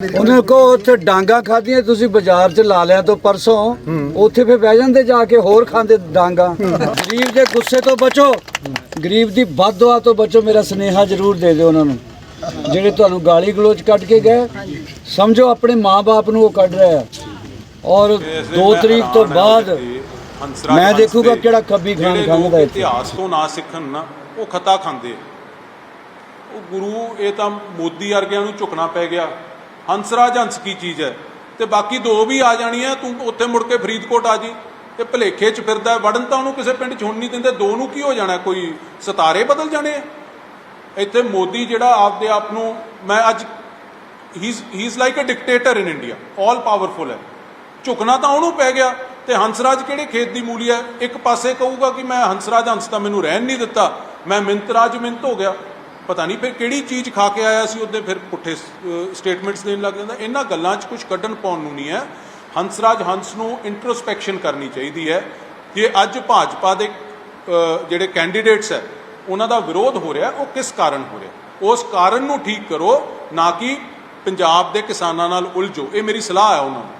ਉਹਨਾਂ ਕੋ ਉੱਥੇ ਡਾਂਗਾ ਖਾਧੀਆਂ ਤੁਸੀਂ ਬਾਜ਼ਾਰ 'ਚ ਲਾ ਲਿਆ ਤੋਂ ਪਰਸੋਂ ਉੱਥੇ ਫੇ ਬਹਿ ਜਾਂਦੇ ਜਾ ਕੇ ਹੋਰ ਖਾਂਦੇ ਡਾਂਗਾ। ਗਰੀਬ ਦੇ ਗੁੱਸੇ ਤੋਂ ਬਚੋ ਗਰੀਬ ਦੀ ਬਦਦੁਆ ਤੋਂ ਬਚੋ ਮੇਰਾ ਸਨੇਹਾ ਜ਼ਰੂਰ ਦੇ ਦਿਓ ਉਹਨਾਂ ਨੂੰ। ਜਿਹੜੇ ਤੁਹਾਨੂੰ ਗਾਲੀ ਗਲੋਚ ਕੱਢ ਕੇ ਗਏ ਸਮਝੋ ਆਪਣੇ ਮਾਪੇ ਨੂੰ ਉਹ ਕੱਢ ਰਿਹਾ ਔਰ 2 ਤਰੀਕ ਤੋਂ ਬਾਅਦ ਮੈਂ ਦੇਖੂਗਾ ਕਿਹੜਾ ਖੱਬੀ ਖਾਨ ਇੱਥੇ। ਇਤਿਹਾਸ ਤੋਂ ਨਾ ਸਿੱਖਣ ਨਾ ਉਹ ਖਤਾ ਖਾਂਦੇ। ਉਹ ਗੁਰੂ ਇਹ ਤਾਂ ਮੋਦੀ ਵਰਗਿਆਂ ਨੂੰ ਝੁਕਣਾ ਪੈ ਗਿਆ। ਹੰਸਰਾਜ ਹੰਸ ਕੀ ਚੀਜ਼ ਹੈ? ਤੇ ਬਾਕੀ ਦੋ ਵੀ ਆ ਜਾਣੀਆਂ, ਤੂੰ ਉੱਥੇ ਮੁੜ ਕੇ ਫਰੀਦਕੋਟ ਆ ਜੀ। ਤੇ ਭਲੇਖੇ ਚ ਫਿਰਦਾ ਵੜਨ ਤਾਂ ਉਹਨੂੰ ਕਿਸੇ ਪਿੰਡ ਚ ਹੁਣ ਨਹੀਂ ਦਿੰਦੇ, ਦੋ ਨੂੰ ਕੀ ਹੋ ਜਾਣਾ? ਕੋਈ ਸਿਤਾਰੇ ਬਦਲ ਜਾਣੇ ਆ? ਇੱਥੇ ਮੋਦੀ ਜਿਹੜਾ ਆਪਦੇ ਆਪ ਨੂੰ, ਮੈਂ ਅੱਜ ਹੀ he is like a dictator in India all powerful ਹੈ। ਝੁਕਣਾ ਤਾਂ ਉਹਨੂੰ ਪੈ ਗਿਆ, ਤੇ ਹੰਸਰਾਜ ਕਿਹੜੇ ਖੇਤ ਦੀ ਮੂਲੀ ਹੈ? ਇੱਕ ਪਾਸੇ ਕਹੂਗਾ ਕਿ ਮੈਂ ਹੰਸਰਾਜ ਹੰਸ ਤਾਂ ਮੈਨੂੰ ਰਹਿਣ ਨਹੀਂ ਦਿੱਤਾ, ਮੈਂ ਮਿੰਤਰਾਜ ਮਿੰਤ ਹੋ ਗਿਆ। ਪਤਾ ਨਹੀਂ ਫਿਰ ਕਿਹੜੀ ਚੀਜ਼ ਖਾ ਕੇ ਆਇਆ ਸੀ ਉਹਦੇ ਫਿਰ ਪੁੱਠੇ ਸਟੇਟਮੈਂਟਸ ਦੇਣ ਲੱਗ ਜਾਂਦਾ। ਇਹਨਾਂ ਗੱਲਾਂ 'ਚ ਕੁਝ ਕੱਢਣ ਪਾਉਣ ਨੂੰ ਨਹੀਂ ਹੈ। ਹੰਸਰਾਜ ਹੰਸ ਨੂੰ ਇੰਟਰੋਸਪੈਕਸ਼ਨ ਕਰਨੀ ਚਾਹੀਦੀ ਹੈ ਕਿ ਅੱਜ ਭਾਜਪਾ ਦੇ ਜਿਹੜੇ ਕੈਂਡੀਡੇਟਸ ਹੈ, ਉਹਨਾਂ ਦਾ ਵਿਰੋਧ ਹੋ ਰਿਹਾ, ਉਹ ਕਿਸ ਕਾਰਨ ਹੋ ਰਿਹਾ? ਉਸ ਕਾਰਨ ਨੂੰ ਠੀਕ ਕਰੋ, ਨਾ ਕਿ ਪੰਜਾਬ ਦੇ ਕਿਸਾਨਾਂ ਨਾਲ ਉਲਝੋ। ਇਹ ਮੇਰੀ ਸਲਾਹ ਹੈ ਉਹਨਾਂ ਨੂੰ।